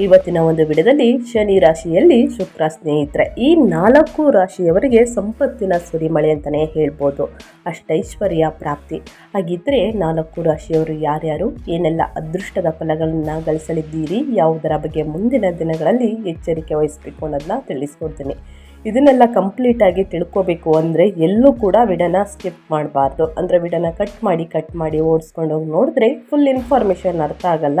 ಇವತ್ತಿನ ಒಂದು ವಿಡಿಯೋದಲ್ಲಿ ಶನಿ ರಾಶಿಯಲ್ಲಿ ಶುಕ್ರ ಸ್ನೇಹಿತರೆ. ಈ ನಾಲ್ಕು ರಾಶಿಯವರಿಗೆ ಸಂಪತ್ತಿನ ಸುರಿಮಳೆ ಅಂತಲೇ ಹೇಳ್ಬೋದು. ಅಷ್ಟೈಶ್ವರ್ಯ ಪ್ರಾಪ್ತಿ. ಹಾಗಿದ್ದರೆ ನಾಲ್ಕು ರಾಶಿಯವರು ಯಾರ್ಯಾರು? ಏನೆಲ್ಲ ಅದೃಷ್ಟದ ಫಲಗಳನ್ನು ಗಳಿಸಲಿದ್ದೀರಿ? ಯಾವುದರ ಬಗ್ಗೆ ಮುಂದಿನ ದಿನಗಳಲ್ಲಿ ಎಚ್ಚರಿಕೆ ವಹಿಸಬೇಕು ಅನ್ನೋದನ್ನ ತಿಳಿಸ್ಕೊಡ್ತೀನಿ. ಇದನ್ನೆಲ್ಲ ಕಂಪ್ಲೀಟಾಗಿ ತಿಳ್ಕೋಬೇಕು ಅಂದರೆ ಎಲ್ಲೂ ಕೂಡ ವಿಡನ ಸ್ಕಿಪ್ ಮಾಡಬಾರ್ದು. ಅಂದರೆ ವಿಡನ ಕಟ್ ಮಾಡಿ ಕಟ್ ಮಾಡಿ ಓಡಿಸ್ಕೊಂಡು ಹೋಗಿ ನೋಡಿದ್ರೆ ಫುಲ್ ಇನ್ಫಾರ್ಮೇಷನ್ ಅರ್ಥ ಆಗಲ್ಲ.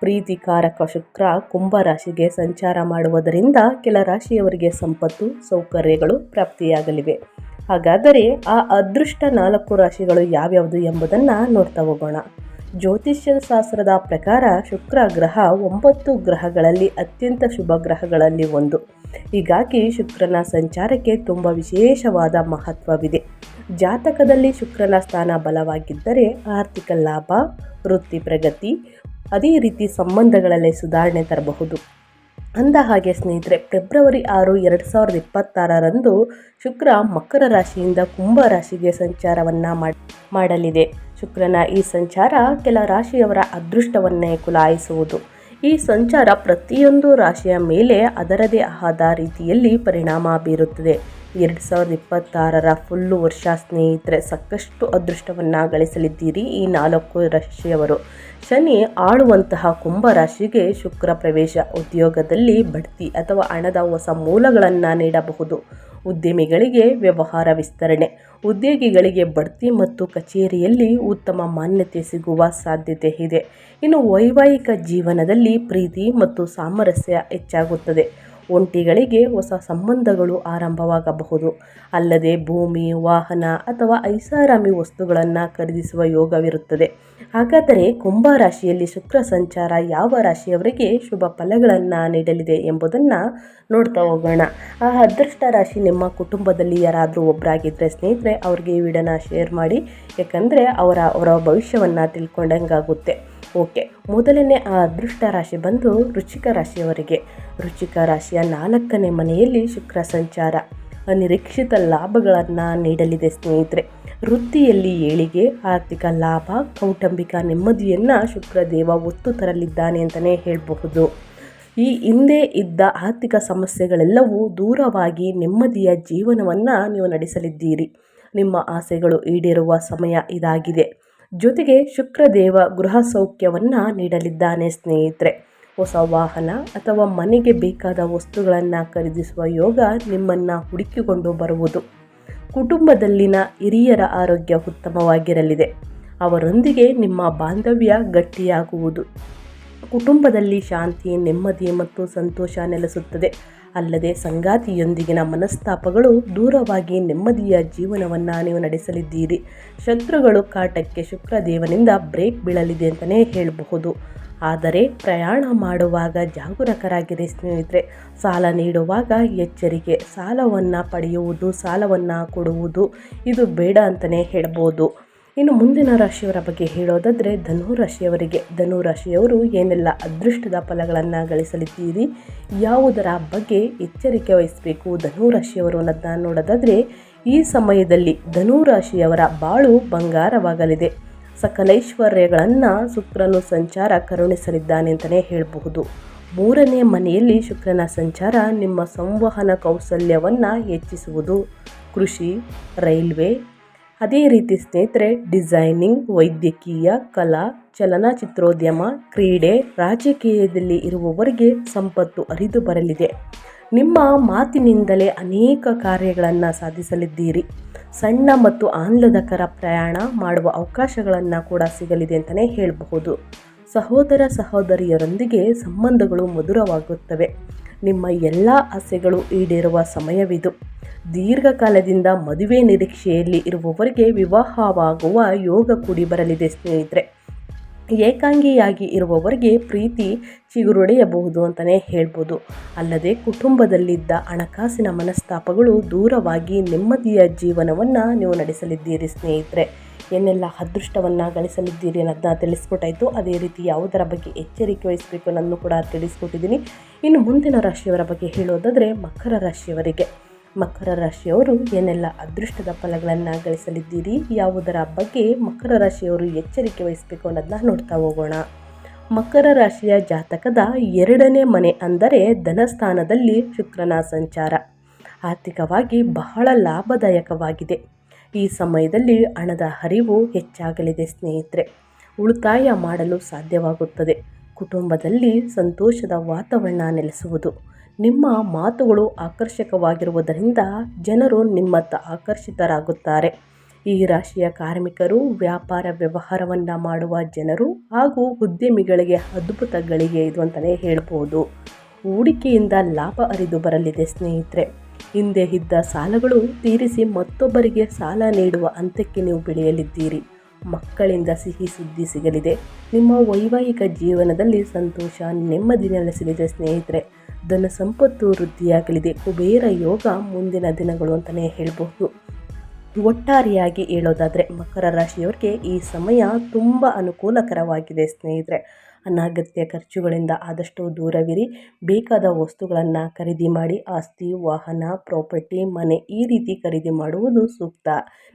ಪ್ರೀತಿಕಾರಕ ಶುಕ್ರ ಕುಂಭ ರಾಶಿಗೆ ಸಂಚಾರ ಮಾಡುವುದರಿಂದ ಕೆಲ ರಾಶಿಯವರಿಗೆ ಸಂಪತ್ತು, ಸೌಕರ್ಯಗಳು ಪ್ರಾಪ್ತಿಯಾಗಲಿವೆ. ಹಾಗಾದರೆ ಆ ಅದೃಷ್ಟ ನಾಲ್ಕು ರಾಶಿಗಳು ಯಾವ್ಯಾವುದು ಎಂಬುದನ್ನು ನೋಡ್ತಾ ಹೋಗೋಣ. ಜ್ಯೋತಿಷ್ಯ ಶಾಸ್ತ್ರದ ಪ್ರಕಾರ ಶುಕ್ರ ಗ್ರಹ ಒಂಬತ್ತು ಗ್ರಹಗಳಲ್ಲಿ ಅತ್ಯಂತ ಶುಭ ಗ್ರಹಗಳಲ್ಲಿ ಒಂದು. ಹೀಗಾಗಿ ಶುಕ್ರನ ಸಂಚಾರಕ್ಕೆ ತುಂಬ ವಿಶೇಷವಾದ ಮಹತ್ವವಿದೆ. ಜಾತಕದಲ್ಲಿ ಶುಕ್ರನ ಸ್ಥಾನ ಬಲವಾಗಿದ್ದರೆ ಆರ್ಥಿಕ ಲಾಭ, ವೃತ್ತಿ ಪ್ರಗತಿ, ಅದೇ ರೀತಿ ಸಂಬಂಧಗಳಲ್ಲಿ ಸುಧಾರಣೆ ತರಬಹುದು. ಅಂದ ಹಾಗೆ ಸ್ನೇಹಿತರೆ, ಫೆಬ್ರವರಿ ಆರು ಎರಡು ಸಾವಿರದ ಇಪ್ಪತ್ತಾರರಂದು ಶುಕ್ರ ಮಕರ ರಾಶಿಯಿಂದ ಕುಂಭ ರಾಶಿಗೆ ಸಂಚಾರವನ್ನು ಮಾಡಲಿದೆ. ಶುಕ್ರನ ಈ ಸಂಚಾರ ಕೆಲ ರಾಶಿಯವರ ಅದೃಷ್ಟವನ್ನೇ ಕುಲಾಯಿಸುವುದು. ಈ ಸಂಚಾರ ಪ್ರತಿಯೊಂದು ರಾಶಿಯ ಮೇಲೆ ಅದರದೇ ಆದ ರೀತಿಯಲ್ಲಿ ಪರಿಣಾಮ ಬೀರುತ್ತದೆ. ಎರಡು ಸಾವಿರದ ಇಪ್ಪತ್ತಾರರ ಫುಲ್ಲು ವರ್ಷ ಸ್ನೇಹಿತರೆ, ಸಾಕಷ್ಟು ಅದೃಷ್ಟವನ್ನು ಗಳಿಸಲಿದ್ದೀರಿ ಈ ನಾಲ್ಕು ರಾಶಿಯವರು. ಶನಿ ಆಳುವಂತಹ ಕುಂಭ ರಾಶಿಗೆ ಶುಕ್ರ ಪ್ರವೇಶ, ಉದ್ಯೋಗದಲ್ಲಿ ಬಡ್ತಿ ಅಥವಾ ಹಣದ ಹೊಸ ಮೂಲಗಳನ್ನು ನೀಡಬಹುದು. ಉದ್ಯಮಿಗಳಿಗೆ ವ್ಯವಹಾರ ವಿಸ್ತರಣೆ, ಉದ್ಯೋಗಿಗಳಿಗೆ ಬಡ್ತಿ ಮತ್ತು ಕಚೇರಿಯಲ್ಲಿ ಉತ್ತಮ ಮಾನ್ಯತೆ ಸಿಗುವ ಸಾಧ್ಯತೆ ಇದೆ. ಇನ್ನು ವೈವಾಹಿಕ ಜೀವನದಲ್ಲಿ ಪ್ರೀತಿ ಮತ್ತು ಸಾಮರಸ್ಯ ಹೆಚ್ಚಾಗುತ್ತದೆ. ಒಂಟಿಗಳಿಗೆ ಹೊಸ ಸಂಬಂಧಗಳು ಆರಂಭವಾಗಬಹುದು. ಅಲ್ಲದೆ ಭೂಮಿ, ವಾಹನ ಅಥವಾ ಐಷಾರಾಮಿ ವಸ್ತುಗಳನ್ನು ಖರೀದಿಸುವ ಯೋಗವಿರುತ್ತದೆ. ಹಾಗಾದರೆ ಕುಂಭ ರಾಶಿಯಲ್ಲಿ ಶುಕ್ರ ಸಂಚಾರ ಯಾವ ರಾಶಿಯವರಿಗೆ ಶುಭ ಫಲಗಳನ್ನು ನೀಡಲಿದೆ ಎಂಬುದನ್ನು ನೋಡ್ತಾ ಹೋಗೋಣ. ಆ ಅದೃಷ್ಟ ರಾಶಿ ನಿಮ್ಮ ಕುಟುಂಬದಲ್ಲಿ ಯಾರಾದರೂ ಒಬ್ಬರಾಗಿದ್ದರೆ ಸ್ನೇಹಿತರೆ, ಅವ್ರಿಗೆ ಈ ವಿಡಿಯೋನ ಶೇರ್ ಮಾಡಿ. ಯಾಕಂದರೆ ಅವರ ಅವರ ಭವಿಷ್ಯವನ್ನು ತಿಳ್ಕೊಂಡಂಗಾಗುತ್ತೆ. ಓಕೆ. ಮೊದಲನೇ ಆ ಅದೃಷ್ಟ ರಾಶಿ ಬಂದು ರುಚಿಕ ರಾಶಿಯವರಿಗೆ. ರುಚಿಕ ರಾಶಿಯ ನಾಲ್ಕನೇ ಮನೆಯಲ್ಲಿ ಶುಕ್ರ ಸಂಚಾರ. ಅನಿರೀಕ್ಷಿತ ಲಾಭಗಳನ್ನು ನೀಡಲಿದೆ ಸ್ನೇಹಿತರೆ. ವೃತ್ತಿಯಲ್ಲಿ ಏಳಿಗೆ ಆರ್ಥಿಕ ಲಾಭ, ಕೌಟುಂಬಿಕ ನೆಮ್ಮದಿಯನ್ನು ಶುಕ್ರದೇವ ಒತ್ತು ತರಲಿದ್ದಾನೆ ಅಂತಲೇ ಹೇಳಬಹುದು. ಈ ಹಿಂದೆ ಇದ್ದ ಆರ್ಥಿಕ ಸಮಸ್ಯೆಗಳೆಲ್ಲವೂ ದೂರವಾಗಿ ನೆಮ್ಮದಿಯ ಜೀವನವನ್ನು ನೀವು ನಡೆಸಲಿದ್ದೀರಿ. ನಿಮ್ಮ ಆಸೆಗಳು ಈಡೇರುವ ಸಮಯ ಇದಾಗಿದೆ. ಜೊತೆಗೆ ಶುಕ್ರದೇವ ಗೃಹ ಸೌಖ್ಯವನ್ನು ನೀಡಲಿದ್ದಾನೆ ಸ್ನೇಹಿತರೆ. ಹೊಸ ವಾಹನ ಅಥವಾ ಮನೆಗೆ ಬೇಕಾದ ವಸ್ತುಗಳನ್ನು ಖರೀದಿಸುವ ಯೋಗ ನಿಮ್ಮನ್ನು ಹುಡುಕಿಕೊಂಡು ಬರುವುದು. ಕುಟುಂಬದಲ್ಲಿನ ಹಿರಿಯರ ಆರೋಗ್ಯ ಉತ್ತಮವಾಗಿರಲಿದೆ. ಅವರೊಂದಿಗೆ ನಿಮ್ಮ ಬಾಂಧವ್ಯ ಗಟ್ಟಿಯಾಗುವುದು. ಕುಟುಂಬದಲ್ಲಿ ಶಾಂತಿ, ನೆಮ್ಮದಿ ಮತ್ತು ಸಂತೋಷ ನೆಲೆಸುತ್ತದೆ. ಅಲ್ಲದೆ ಸಂಗಾತಿಯೊಂದಿಗಿನ ಮನಸ್ತಾಪಗಳು ದೂರವಾಗಿ ನೆಮ್ಮದಿಯ ಜೀವನವನ್ನು ನೀವು ನಡೆಸಲಿದ್ದೀರಿ. ಶತ್ರುಗಳು ಕಾಟಕ್ಕೆ ಶುಕ್ರದೇವನಿಂದ ಬ್ರೇಕ್ ಬೀಳಲಿದೆ ಅಂತಲೇ ಹೇಳಬಹುದು. ಆದರೆ ಪ್ರಯಾಣ ಮಾಡುವಾಗ ಜಾಗರೂಕರಾಗಿರಿ ಸ್ನೇಹಿತರೆ. ಸಾಲ ನೀಡುವಾಗ ಎಚ್ಚರಿಕೆ, ಸಾಲವನ್ನು ಪಡೆಯುವುದು, ಸಾಲವನ್ನು ಕೊಡುವುದು, ಇದು ಬೇಡ ಅಂತಲೇ ಹೇಳ್ಬೋದು ಇನ್ನು ಮುಂದಿನ ರಾಶಿಯವರ ಬಗ್ಗೆ ಹೇಳೋದಾದರೆ ಧನು ರಾಶಿಯವರಿಗೆ. ಧನು ರಾಶಿಯವರು ಏನೆಲ್ಲ ಅದೃಷ್ಟದ ಫಲಗಳನ್ನು ಗಳಿಸಲಿದ್ದೀರಿ, ಯಾವುದರ ಬಗ್ಗೆ ಎಚ್ಚರಿಕೆ ವಹಿಸಬೇಕು ಧನು ರಾಶಿಯವರು ಅನ್ನೋದನ್ನ ನೋಡೋದಾದರೆ ಈ ಸಮಯದಲ್ಲಿ ಧನು ರಾಶಿಯವರ ಬಾಳು ಬಂಗಾರವಾಗಲಿದೆ. ಸಕಲೈಶ್ವರ್ಯಗಳನ್ನು ಶುಕ್ರನು ಸಂಚಾರ ಕರುಣಿಸಲಿದ್ದಾನೆ ಅಂತಲೇ ಹೇಳಬಹುದು. ಮೂರನೇ ಮನೆಯಲ್ಲಿ ಶುಕ್ರನ ಸಂಚಾರ ನಿಮ್ಮ ಸಂವಹನ ಕೌಶಲ್ಯವನ್ನು ಹೆಚ್ಚಿಸುವುದು. ಕೃಷಿ, ರೈಲ್ವೆ ಅದೇ ರೀತಿ ಸ್ನೇಹಿತರೆ, ಡಿಸೈನಿಂಗ್, ವೈದ್ಯಕೀಯ, ಕಲಾ, ಚಲನಚಿತ್ರೋದ್ಯಮ, ಕ್ರೀಡೆ, ರಾಜಕೀಯದಲ್ಲಿ ಇರುವವರಿಗೆ ಸಂಪತ್ತು ಅರಿದು ಬರಲಿದೆ. ನಿಮ್ಮ ಮಾತಿನಿಂದಲೇ ಅನೇಕ ಕಾರ್ಯಗಳನ್ನು ಸಾಧಿಸಲಿದ್ದೀರಿ. ಸಣ್ಣ ಮತ್ತು ಆಹ್ಲಾದಕರ ಪ್ರಯಾಣ ಮಾಡುವ ಅವಕಾಶಗಳನ್ನು ಕೂಡ ಸಿಗಲಿದೆ ಅಂತಲೇ ಹೇಳಬಹುದು. ಸಹೋದರ ಸಹೋದರಿಯರೊಂದಿಗೆ ಸಂಬಂಧಗಳು ಮಧುರವಾಗುತ್ತವೆ. ನಿಮ್ಮ ಎಲ್ಲ ಆಸೆಗಳು ಈಡೇರುವ ಸಮಯವಿದು. ದೀರ್ಘಕಾಲದಿಂದ ಮದುವೆ ನಿರೀಕ್ಷೆಯಲ್ಲಿ ಇರುವವರಿಗೆ ವಿವಾಹವಾಗುವ ಯೋಗ ಕೂಡಿ ಬರಲಿದೆ ಸ್ನೇಹಿತರೆ. ಏಕಾಂಗಿಯಾಗಿ ಇರುವವರಿಗೆ ಪ್ರೀತಿ ಚಿಗುರೊಡೆಯಬಹುದು ಅಂತಲೇ ಹೇಳ್ಬೋದು. ಅಲ್ಲದೆ ಕುಟುಂಬದಲ್ಲಿದ್ದ ಹಣಕಾಸಿನ ಮನಸ್ತಾಪಗಳು ದೂರವಾಗಿ ನೆಮ್ಮದಿಯ ಜೀವನವನ್ನು ನೀವು ನಡೆಸಲಿದ್ದೀರಿ ಸ್ನೇಹಿತರೆ. ಏನೆಲ್ಲ ಅದೃಷ್ಟವನ್ನು ಗಳಿಸಲಿದ್ದೀರಿ ಅನ್ನೋದನ್ನ ತಿಳಿಸ್ಕೊಟ್ಟಾಯಿತು. ಅದೇ ರೀತಿ ಯಾವುದರ ಬಗ್ಗೆ ಎಚ್ಚರಿಕೆ ವಹಿಸಬೇಕು ಅನ್ನೋದನ್ನು ಕೂಡ ತಿಳಿಸ್ಕೊಟ್ಟಿದ್ದೀನಿ. ಇನ್ನು ಮುಂದಿನ ರಾಶಿಯವರ ಬಗ್ಗೆ ಹೇಳೋದಾದರೆ ಮಕರ ರಾಶಿಯವರಿಗೆ. ಮಕರ ರಾಶಿಯವರು ಏನೆಲ್ಲ ಅದೃಷ್ಟದ ಫಲಗಳನ್ನು ಗಳಿಸಲಿದ್ದೀರಿ, ಯಾವುದರ ಬಗ್ಗೆ ಮಕರ ರಾಶಿಯವರು ಎಚ್ಚರಿಕೆ ವಹಿಸಬೇಕು ಅನ್ನೋದನ್ನ ನೋಡ್ತಾ ಹೋಗೋಣ. ಮಕರ ರಾಶಿಯ ಜಾತಕದ ಎರಡನೇ ಮನೆ ಅಂದರೆ ಧನಸ್ಥಾನದಲ್ಲಿ ಶುಕ್ರನ ಸಂಚಾರ. ಆರ್ಥಿಕವಾಗಿ ಬಹಳ ಲಾಭದಾಯಕವಾಗಿದೆ. ಈ ಸಮಯದಲ್ಲಿ ಹಣದ ಹರಿವು ಹೆಚ್ಚಾಗಲಿದೆ, ಸ್ನೇಹಿತರೆ. ಉಳಿತಾಯ ಮಾಡಲು ಸಾಧ್ಯವಾಗುತ್ತದೆ. ಕುಟುಂಬದಲ್ಲಿ ಸಂತೋಷದ ವಾತಾವರಣ ನೆಲೆಸುವುದು. ನಿಮ್ಮ ಮಾತುಗಳು ಆಕರ್ಷಕವಾಗಿರುವುದರಿಂದ ಜನರು ನಿಮ್ಮತ್ತ ಆಕರ್ಷಿತರಾಗುತ್ತಾರೆ. ಈ ರಾಶಿಯ ಕಾರ್ಮಿಕರು ವ್ಯಾಪಾರ ವ್ಯವಹಾರವನ್ನು ಮಾಡುವ ಜನರು ಹಾಗೂ ಉದ್ಯಮಿಗಳಿಗೆ ಅದ್ಭುತ ಗಳಿಗೆ ಇದು ಅಂತಲೇ ಹೇಳ್ಬೋದು. ಹೂಡಿಕೆಯಿಂದ ಲಾಭ ಅರಿದು ಬರಲಿದೆ ಸ್ನೇಹಿತರೆ. ಹಿಂದೆ ಇದ್ದ ಸಾಲಗಳು ತೀರಿಸಿ ಮತ್ತೊಬ್ಬರಿಗೆ ಸಾಲ ನೀಡುವ ಹಂತಕ್ಕೆ ನೀವು ಬೆಳೆಯಲಿದ್ದೀರಿ. ಮಕ್ಕಳಿಂದ ಸಿಹಿ ಸುದ್ದಿ ಸಿಗಲಿದೆ. ನಿಮ್ಮ ವೈವಾಹಿಕ ಜೀವನದಲ್ಲಿ ಸಂತೋಷ, ನೆಮ್ಮದಿ ನೆಲೆಸಲಿದೆ ಸ್ನೇಹಿತರೆ. ಧನ ಸಂಪತ್ತು ವೃದ್ಧಿಯಾಗಲಿದೆ. ಕುಬೇರ ಯೋಗ ಮುಂದಿನ ದಿನಗಳು ಅಂತಲೇ ಹೇಳ್ಬೋದು ಒಟ್ಟಾರೆಯಾಗಿ ಹೇಳೋದಾದರೆ ಮಕರ ರಾಶಿಯವ್ರಿಗೆ ಈ ಸಮಯ ತುಂಬ ಅನುಕೂಲಕರವಾಗಿದೆ ಸ್ನೇಹಿತರೆ. ಅನಾಗತ್ಯ ಖರ್ಚುಗಳಿಂದ ಆದಷ್ಟು ದೂರವಿರಿ. ಬೇಕಾದ ವಸ್ತುಗಳನ್ನು ಖರೀದಿ ಮಾಡಿ, ಆಸ್ತಿ, ವಾಹನ, ಪ್ರಾಪರ್ಟಿ, ಮನೆ ಈ ರೀತಿ ಖರೀದಿ ಮಾಡುವುದು ಸೂಕ್ತ.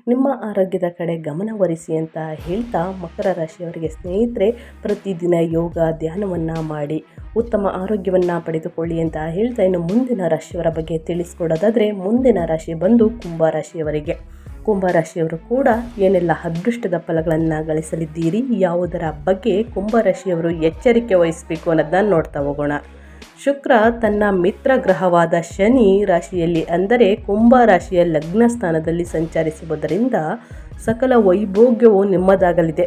ನಿಮ್ಮ ಆರೋಗ್ಯದ ಕಡೆ ಗಮನವರಿಸಿ ಅಂತ ಹೇಳ್ತಾ ಮಕರ ರಾಶಿಯವರಿಗೆ ಸ್ನೇಹಿತರೆ ಪ್ರತಿದಿನ ಯೋಗ, ಧ್ಯಾನವನ್ನು ಮಾಡಿ. ಉತ್ತಮ ಆರೋಗ್ಯವನ್ನು ಪಡೆದುಕೊಳ್ಳಿ ಅಂತ ಹೇಳ್ತಾ ಇನ್ನು ಮುಂದಿನ ರಾಶಿಯವರ ಬಗ್ಗೆ ತಿಳಿಸ್ಕೊಡೋದಾದರೆ ಮುಂದಿನ ರಾಶಿ ಬಂದು ಕುಂಭ ರಾಶಿಯವರಿಗೆ. ಕುಂಭರಾಶಿಯವರು ಕೂಡ ಏನೆಲ್ಲ ಅದೃಷ್ಟದ ಫಲಗಳನ್ನು ಗಳಿಸಲಿದ್ದೀರಿ, ಯಾವುದರ ಬಗ್ಗೆ ಕುಂಭರಾಶಿಯವರು ಎಚ್ಚರಿಕೆ ವಹಿಸಬೇಕು ಅನ್ನೋದನ್ನ ನೋಡ್ತಾ ಹೋಗೋಣ. ಶುಕ್ರ ತನ್ನ ಮಿತ್ರ ಗ್ರಹವಾದ ಶನಿ ರಾಶಿಯಲ್ಲಿ ಅಂದರೆ ಕುಂಭ ರಾಶಿಯ ಲಗ್ನ ಸ್ಥಾನದಲ್ಲಿ ಸಂಚರಿಸುವುದರಿಂದ ಸಕಲ ವೈಭೋಗ್ಯವು ನಿಮ್ಮದಾಗಲಿದೆ.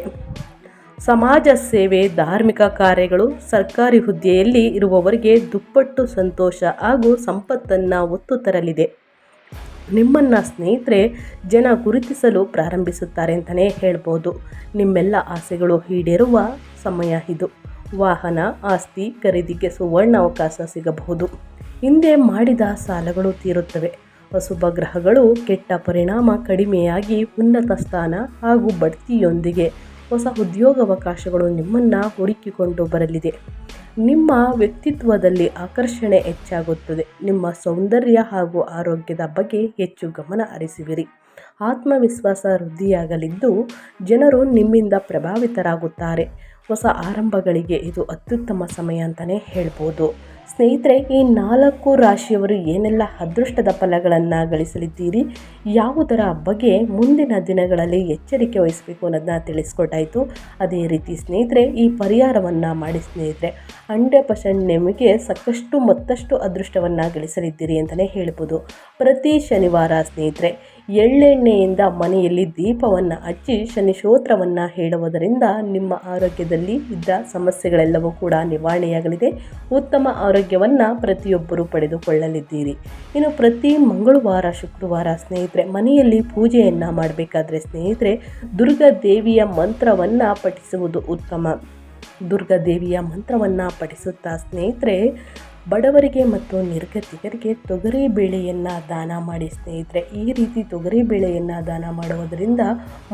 ಸಮಾಜ ಸೇವೆ, ಧಾರ್ಮಿಕ ಕಾರ್ಯಗಳು, ಸರ್ಕಾರಿ ಹುದ್ದೆಯಲ್ಲಿ ಇರುವವರಿಗೆ ದುಪ್ಪಟ್ಟು ಸಂತೋಷ ಹಾಗೂ ಸಂಪತ್ತನ್ನು ಒತ್ತು ತರಲಿದೆ. ನಿಮ್ಮನ್ನು ಸ್ನೇಹಿತರೆ ಜನ ಗುರುತಿಸಲು ಪ್ರಾರಂಭಿಸುತ್ತಾರೆ ಅಂತಲೇ ಹೇಳ್ಬೋದು. ನಿಮ್ಮೆಲ್ಲ ಆಸೆಗಳು ಈಡೇರುವ ಸಮಯ ಇದು. ವಾಹನ, ಆಸ್ತಿ, ಖರೀದಿಗೆ ಸುವರ್ಣ ಅವಕಾಶ ಸಿಗಬಹುದು. ಹಿಂದೆ ಮಾಡಿದ ಸಾಲಗಳು ತೀರುತ್ತವೆ. ಅಶುಭ ಗ್ರಹಗಳು ಕೆಟ್ಟ ಪರಿಣಾಮ ಕಡಿಮೆಯಾಗಿ ಉನ್ನತ ಸ್ಥಾನ ಹಾಗೂ ಬಡ್ತಿಯೊಂದಿಗೆ ಹೊಸ ಉದ್ಯೋಗಾವಕಾಶಗಳು ನಿಮ್ಮನ್ನು ಹುಡುಕಿಕೊಂಡು ಬರಲಿದೆ. ನಿಮ್ಮ ವ್ಯಕ್ತಿತ್ವದಲ್ಲಿ ಆಕರ್ಷಣೆ ಹೆಚ್ಚಾಗುತ್ತದೆ. ನಿಮ್ಮ ಸೌಂದರ್ಯ ಹಾಗೂ ಆರೋಗ್ಯದ ಬಗ್ಗೆ ಹೆಚ್ಚು ಗಮನ ಹರಿಸುವಿರಿ. ಆತ್ಮವಿಶ್ವಾಸ ವೃದ್ಧಿಯಾಗಲಿದ್ದು ಜನರು ನಿಮ್ಮಿಂದ ಪ್ರಭಾವಿತರಾಗುತ್ತಾರೆ. ಹೊಸ ಆರಂಭಗಳಿಗೆ ಇದು ಅತ್ಯುತ್ತಮ ಸಮಯ ಅಂತಲೇ ಹೇಳ್ಬೋದು. ಸ್ನೇಹಿತರೆ, ಈ ನಾಲ್ಕು ರಾಶಿಯವರು ಏನೆಲ್ಲ ಅದೃಷ್ಟದ ಫಲಗಳನ್ನು ಗಳಿಸಲಿದ್ದೀರಿ ಯಾವುದರ ಬಗ್ಗೆ ಮುಂದಿನ ದಿನಗಳಲ್ಲಿ ಎಚ್ಚರಿಕೆ ವಹಿಸಬೇಕು ಅನ್ನೋದನ್ನ ತಿಳಿಸ್ಕೊಟ್ಟಾಯಿತು. ಅದೇ ರೀತಿ ಸ್ನೇಹಿತರೆ, ಈ ಪರಿಹಾರವನ್ನು ಮಾಡಿ ಸ್ನೇಹಿತರೆ, ಹಂಡ್ರೆಡ್ ಪರ್ಸೆಂಟ್ ನಿಮಗೆ ಸಾಕಷ್ಟು ಮತ್ತಷ್ಟು ಅದೃಷ್ಟವನ್ನು ಗಳಿಸಲಿದ್ದೀರಿ ಅಂತಲೇ ಹೇಳ್ಬೋದು. ಪ್ರತಿ ಶನಿವಾರ ಸ್ನೇಹಿತರೆ ಎಳ್ಳೆಣ್ಣೆಯಿಂದ ಮನೆಯಲ್ಲಿ ದೀಪವನ್ನು ಹಚ್ಚಿ ಶನಿ ಸ್ತೋತ್ರವನ್ನು ಹೇಳುವುದರಿಂದ ನಿಮ್ಮ ಆರೋಗ್ಯದಲ್ಲಿ ಇದ್ದ ಸಮಸ್ಯೆಗಳೆಲ್ಲವೂ ಕೂಡ ನಿವಾರಣೆಯಾಗಲಿದೆ. ಉತ್ತಮ ಆರೋಗ್ಯವನ್ನು ಪ್ರತಿಯೊಬ್ಬರು ಪಡೆದುಕೊಳ್ಳಲಿದ್ದೀರಿ. ಇನ್ನು ಪ್ರತಿ ಮಂಗಳವಾರ, ಶುಕ್ರವಾರ ಸ್ನೇಹಿತರೆ, ಮನೆಯಲ್ಲಿ ಪೂಜೆಯನ್ನು ಮಾಡಬೇಕಾದ್ರೆ ಸ್ನೇಹಿತರೆ, ದುರ್ಗಾ ದೇವಿಯ ಮಂತ್ರವನ್ನು ಪಠಿಸುವುದು ಉತ್ತಮ. ದುರ್ಗಾದೇವಿಯ ಮಂತ್ರವನ್ನು ಪಠಿಸುತ್ತಾ ಸ್ನೇಹಿತರೆ ಬಡವರಿಗೆ ಮತ್ತು ನಿರ್ಗತಿಕರಿಗೆ ತೊಗರಿ ಬೇಳೆಯನ್ನು ದಾನ ಮಾಡಿ ಸ್ನೇಹಿತರೆ, ಈ ರೀತಿ ತೊಗರಿ ಬೇಳೆಯನ್ನು ದಾನ ಮಾಡುವುದರಿಂದ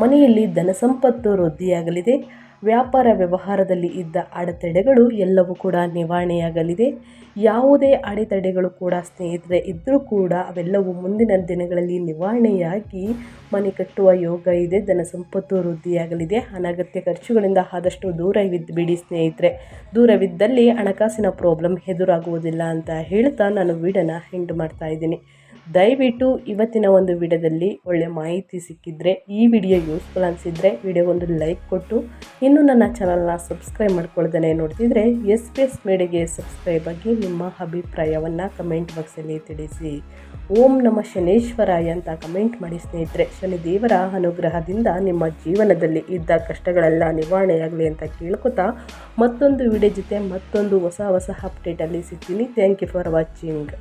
ಮನೆಯಲ್ಲಿ ಧನ ಸಂಪತ್ತು ವೃದ್ಧಿಯಾಗಲಿದೆ. ವ್ಯಾಪಾರ ವ್ಯವಹಾರದಲ್ಲಿ ಇದ್ದ ಅಡೆತಡೆಗಳು ಎಲ್ಲವೂ ಕೂಡ ನಿವಾರಣೆಯಾಗಲಿದೆ. ಯಾವುದೇ ಅಡೆತಡೆಗಳು ಕೂಡ ಸ್ನೇಹಿತರೆ ಇದ್ದರೂ ಕೂಡ ಅವೆಲ್ಲವೂ ಮುಂದಿನ ದಿನಗಳಲ್ಲಿ ನಿವಾರಣೆಯಾಗಿ ಮನೆ ಕಟ್ಟುವ ಯೋಗ ಇದೆ ಧನ ಸಂಪತ್ತು ವೃದ್ಧಿಯಾಗಲಿದೆ. ಅನಗತ್ಯ ಖರ್ಚುಗಳಿಂದ ಆದಷ್ಟು ದೂರವಿದ್ದು ಬಿಡಿ ಸ್ನೇಹಿತರೆ. ದೂರವಿದ್ದಲ್ಲಿ ಹಣಕಾಸಿನ ಪ್ರಾಬ್ಲಮ್ ಎದುರಾಗುವುದಿಲ್ಲ ಅಂತ ಹೇಳ್ತಾ ನಾನು ವೀಡನ್ನು ಹೆಂಡ್ ಮಾಡ್ತಾ ಇದ್ದೀನಿ. ದಯವಿಟ್ಟು ಇವತ್ತಿನ ಒಂದು ವಿಡಿಯೋದಲ್ಲಿ ಒಳ್ಳೆ ಮಾಹಿತಿ ಸಿಕ್ಕಿದ್ರೆ, ಈ ವಿಡಿಯೋ ಯೂಸ್ಫುಲ್ ಅನಿಸಿದರೆ ವಿಡಿಯೋ ಒಂದು ಲೈಕ್ ಕೊಟ್ಟು, ಇನ್ನೂ ನನ್ನ ಚಾನಲ್ನ ಸಬ್ಸ್ಕ್ರೈಬ್ ಮಾಡ್ಕೊಳ್ಳ್ದೇ ನೋಡ್ತಿದ್ರೆ ಎಸ್ ಪಿ ಎಸ್ ಮೇಡಿಗೆ ಸಬ್ಸ್ಕ್ರೈಬ್ ಆಗಿ ನಿಮ್ಮ ಅಭಿಪ್ರಾಯವನ್ನು ಕಮೆಂಟ್ ಬಾಕ್ಸಲ್ಲಿ ತಿಳಿಸಿ. ಓಂ ನಮ ಶನೇಶ್ವರಾಯ ಅಂತ ಕಮೆಂಟ್ ಮಾಡಿ ಸ್ನೇಹಿತರೆ, ಶನಿದೇವರ ಅನುಗ್ರಹದಿಂದ ನಿಮ್ಮ ಜೀವನದಲ್ಲಿ ಇದ್ದ ಕಷ್ಟಗಳೆಲ್ಲ ನಿವಾರಣೆಯಾಗಲಿ ಅಂತ ಕೇಳ್ಕೊತಾ ಮತ್ತೊಂದು ವಿಡಿಯೋ ಜೊತೆ ಮತ್ತೊಂದು ಹೊಸ ಹೊಸ ಅಪ್ಡೇಟಲ್ಲಿ ಸಿಗ್ತೀನಿ. Thank you for watching